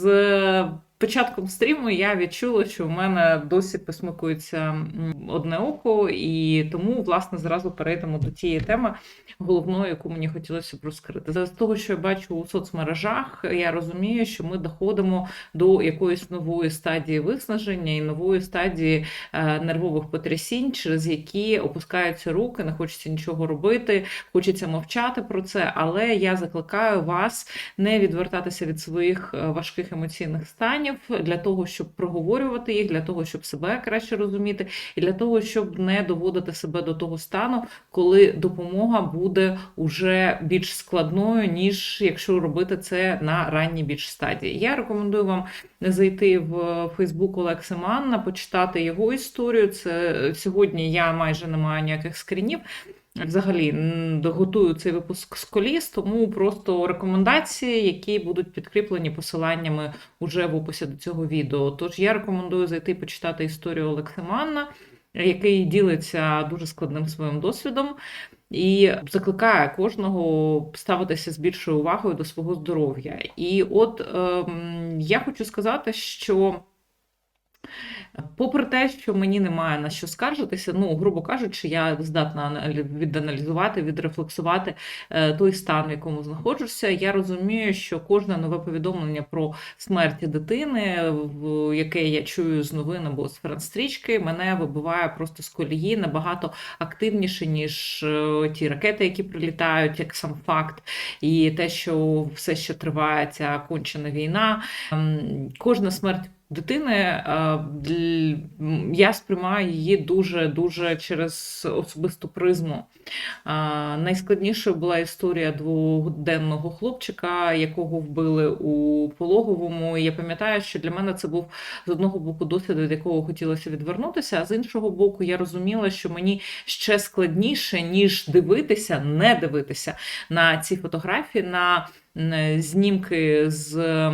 З початком стріму я відчула, що в мене досі посмикується одне око, і тому, власне, зразу перейдемо до тієї теми головної, яку мені хотілося б розкрити. З того, що я бачу у соцмережах, я розумію, що ми доходимо до якоїсь нової стадії виснаження і нової стадії е, нервових потрясінь, через які опускаються руки, не хочеться нічого робити, хочеться мовчати про це. Але я закликаю вас не відвертатися від своїх е, важких емоційних станів для того, щоб проговорювати їх, для того, щоб себе краще розуміти, і для того, щоб не доводити себе до того стану, коли допомога буде уже більш складною, ніж якщо робити це на ранній більш стадії. Я рекомендую вам зайти в Фейсбук Олекси Манна, почитати його історію. Це е, сьогодні я майже не маю ніяких скрінів. Взагалі м, готую цей випуск з коліс, тому просто рекомендації, які будуть підкріплені посиланнями уже в описі до цього відео. Тож я рекомендую зайти почитати історію Олекси Манна, який ділиться дуже складним своїм досвідом. І закликає кожного ставитися з більшою увагою до свого здоров'я. І от ем, я хочу сказати, що Попри те, що мені немає на що скаржитися, ну, грубо кажучи, я здатна віданалізувати, відрефлексувати е, той стан, в якому знаходжуся. Я розумію, що кожне нове повідомлення про смерть дитини, яке я чую з новин або з франстрічки, мене вибиває просто з колії набагато активніше, ніж е, ті ракети, які прилітають, як сам факт, і те, що все ще триває ця кончена війна. Ем, Кожна смерть дитини, я сприймаю її дуже дуже через особисту призму. Найскладнішою була історія дводенного хлопчика, якого вбили у пологовому. Я пам'ятаю, що для мене це був з одного боку досвід, від якого хотілося відвернутися, а з іншого боку, я розуміла, що мені ще складніше, ніж дивитися, не дивитися на ці фотографії, на знімки з.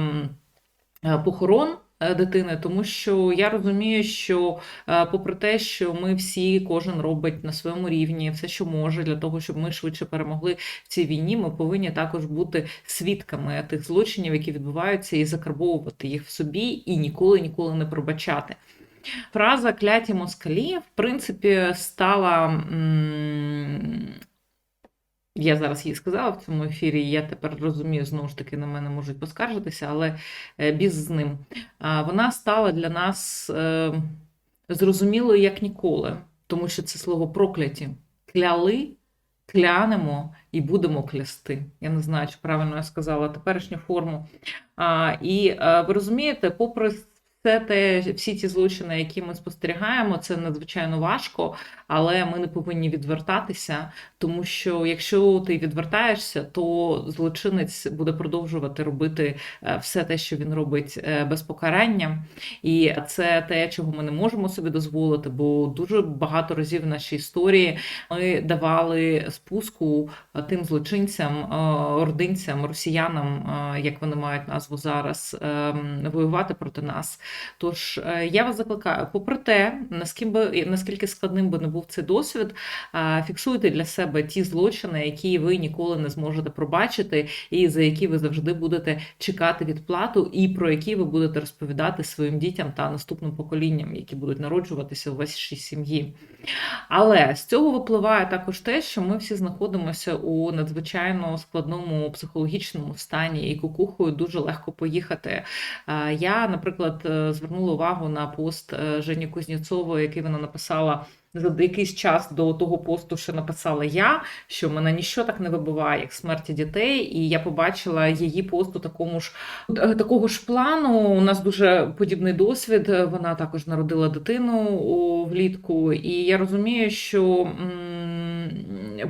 Похорон дитини, тому що я розумію, що е, попри те, що ми всі, кожен робить на своєму рівні все, що може, для того, щоб ми швидше перемогли в цій війні, ми повинні також бути свідками тих злочинів, які відбуваються, і закарбовувати їх в собі, і ніколи ніколи не пробачати. Фраза кляті москалі, в принципі, стала. Я зараз її сказала в цьому ефірі, я тепер розумію, знову ж таки, на мене можуть поскаржитися, але е, біз з ним. Вона стала для нас е, зрозумілою як ніколи, тому що це слово прокляті. Кляли, клянемо і будемо клясти. Я не знаю, чи правильно я сказала теперішню форму. І е, ви розумієте, попри все те, всі ті злочини, які ми спостерігаємо, це надзвичайно важко, але ми не повинні відвертатися, тому що якщо ти відвертаєшся, то злочинець буде продовжувати робити е, все те, що він робить е, без покарання. І це те, чого ми не можемо собі дозволити, бо дуже багато разів в нашій історії ми давали спуску е, тим злочинцям, ординцям, росіянам, як вони мають назву зараз, ем, воювати проти нас. Тож е, я вас закликаю, попри те, наскільки би наскільки складним би не був цей досвід, е, фіксуйте для себе ті злочини, які ви ніколи не зможете пробачити, і за які ви завжди будете чекати відплату, і про які ви будете розповідати своїм дітям та наступним поколінням, які будуть народжуватися у вашій сім'ї. Але з цього випливає також те, що ми всі знаходимося у надзвичайно складному психологічному стані, і кукухою дуже легко поїхати. Е, Я, наприклад, звернула увагу на пост е, Жені Кузнєцової, який вона написала. За якийсь час до того посту, що написала я, що мене ніщо так не вибиває, як смерті дітей, і я побачила її пост у такому ж е, такого ж плану. У нас дуже подібний досвід. Вона також народила дитину влітку, і я розумію, що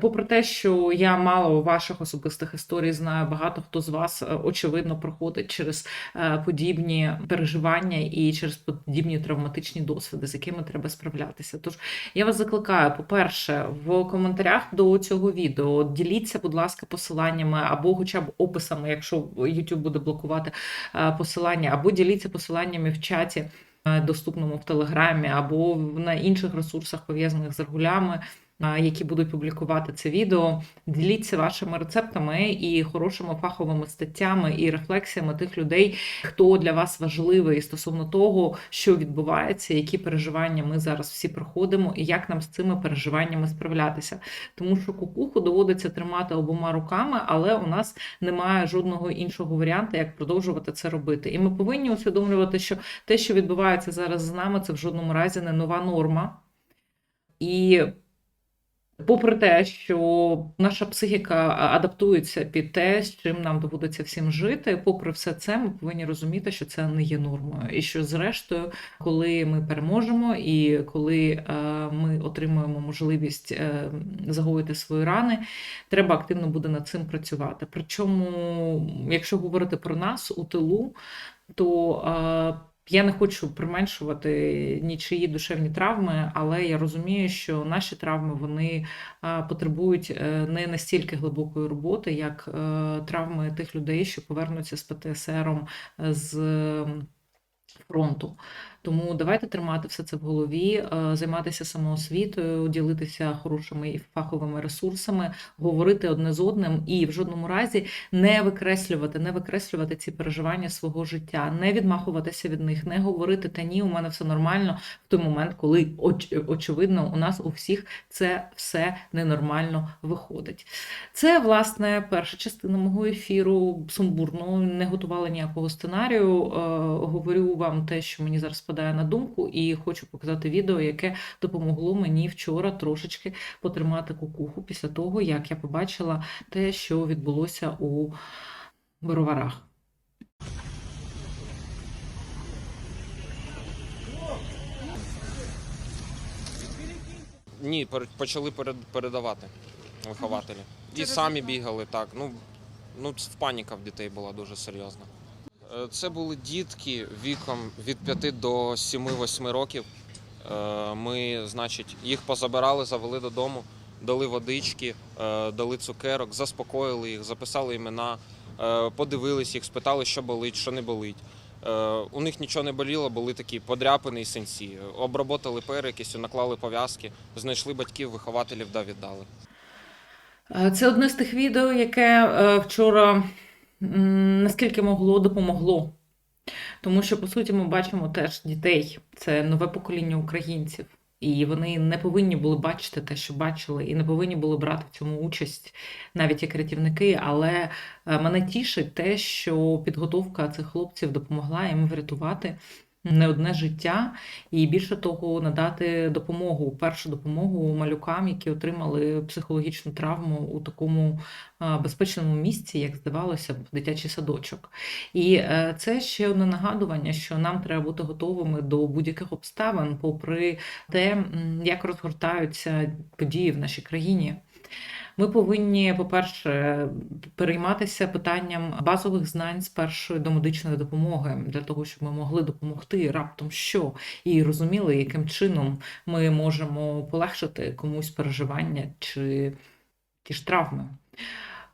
попри те, що я мало ваших особистих історій знаю, багато хто з вас е, очевидно проходить через е, подібні переживання і через подібні травматичні досвіди, з якими треба справлятися. Тож я вас закликаю, по-перше, в коментарях до цього відео діліться, будь ласка, посиланнями або хоча б описами, якщо YouTube буде блокувати е, посилання, або діліться посиланнями в чаті. Доступному в Телеграмі або на інших ресурсах, пов'язаних з регулями, які будуть публікувати це відео. Діліться вашими рецептами і хорошими фаховими статтями і рефлексіями тих людей, хто для вас важливий стосовно того, що відбувається, які переживання ми зараз всі проходимо, і як нам з цими переживаннями справлятися. Тому що кукуху доводиться тримати обома руками, але у нас немає жодного іншого варіанту, як продовжувати це робити. І ми повинні усвідомлювати, що те, що відбувається зараз з нами, це в жодному разі не нова норма. І попри те, що наша психіка адаптується під те, з чим нам доводиться всім жити, попри все це, ми повинні розуміти, що це не є нормою. І що, зрештою, коли ми переможемо, і коли е, ми отримуємо можливість е, загоїти свої рани, треба активно буде над цим працювати. Причому, якщо говорити про нас у тилу, то е, я не хочу применшувати нічиї душевні травми, але я розумію, що наші травми вони потребують е, не настільки глибокої роботи, як е, травми тих людей, що повернуться з ПТСРом е, з фронту. Тому давайте тримати все це в голові, е, займатися самоосвітою, ділитися хорошими і фаховими ресурсами, говорити одне з одним і в жодному разі не викреслювати, не викреслювати ці переживання свого життя, не відмахуватися від них, не говорити та ні, у мене все нормально в той момент, коли оч- очевидно у нас у всіх це все ненормально виходить. Це власне перша частина мого ефіру. Сумбурно не готувала ніякого сценарію. Е, говорю вам те, що мені зараз спадає на думку, і хочу показати відео, яке допомогло мені вчора трошечки потримати кукуху після того, як я побачила те, що відбулося у Бороварах. Ні, почали перед- передавати вихователі. І самі бігали так. Ну, ну в паніка в дітей була дуже серйозна. Е, Це були дітки віком від 5 до 7-8 років. Е, Ми, значить, їх позабирали, завели додому, дали водички, е, дали цукерок, заспокоїли їх, записали імена, подивились їх, спитали, що болить, що не болить. У них нічого не боліло, були такі подряпини і синці. Обработали перекисю, наклали пов'язки, знайшли батьків, вихователів да віддали. Це одне з тих відео, яке вчора наскільки могло допомогло. Тому що, по суті, ми бачимо теж дітей. Це нове покоління українців. І вони не повинні були бачити те, що бачили, і не повинні були брати в цьому участь навіть як рятівники. Але е, мене тішить те, що підготовка цих хлопців допомогла їм врятувати не одне життя, і більше того, надати допомогу, першу допомогу малюкам, які отримали психологічну травму у такому безпечному місці, як здавалося б, дитячий садочок. І е, це ще одне нагадування, що нам треба бути готовими до будь-яких обставин, попри те, як розгортаються події в нашій країні. Ми повинні, по-перше, перейматися питанням базових знань з першої домедичної допомоги для того, щоб ми могли допомогти раптом що, і розуміли, яким чином ми можемо полегшити комусь переживання чи ті ж травми.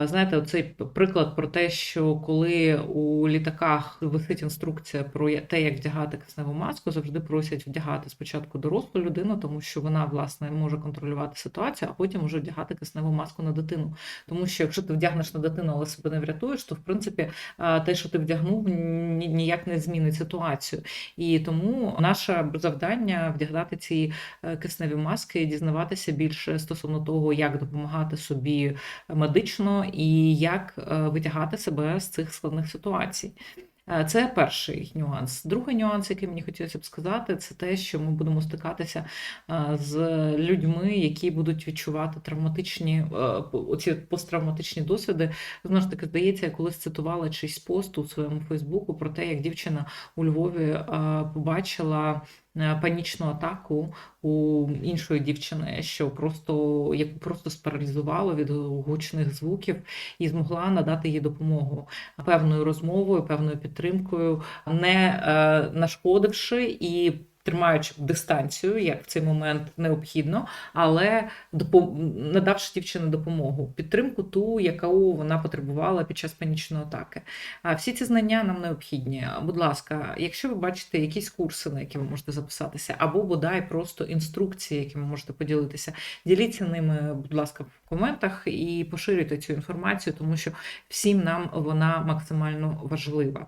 Знаєте, оцей приклад про те, що коли у літаках висить інструкція про те, як вдягати кисневу маску, завжди просять вдягати спочатку дорослу людину, тому що вона власне може контролювати ситуацію, а потім може вдягати кисневу маску на дитину. Тому що якщо ти вдягнеш на дитину, але себе не врятуєш, то в принципі те, що ти вдягнув, ні- ніяк не змінить ситуацію. І тому наше завдання вдягати ці е, кисневі маски, дізнаватися більше стосовно того, як допомагати собі медично і як е, витягати себе з цих складних ситуацій. Е, Це перший нюанс. Другий нюанс, який мені хотілося б сказати, це те, що ми будемо стикатися е, з людьми, які будуть відчувати травматичні оці посттравматичні досвіди. Знову ж таки, здається, я колись цитувала чийсь пост у своєму Фейсбуку про те, як дівчина у Львові побачила панічну атаку у іншої дівчини, що просто яку просто спаралізувало від гучних звуків і змогла надати їй допомогу певною розмовою, певною підтримкою, не е, нашкодивши і. Тримаючи дистанцію, як в цей момент необхідно, але надавши дівчині допомогу, підтримку ту, яку вона потребувала під час панічної атаки. А всі ці знання нам необхідні. Будь ласка, якщо ви бачите якісь курси, на які ви можете записатися, або бодай просто інструкції, якими можете поділитися, діліться ними, будь ласка, в коментах і поширюйте цю інформацію, тому що всім нам вона максимально важлива.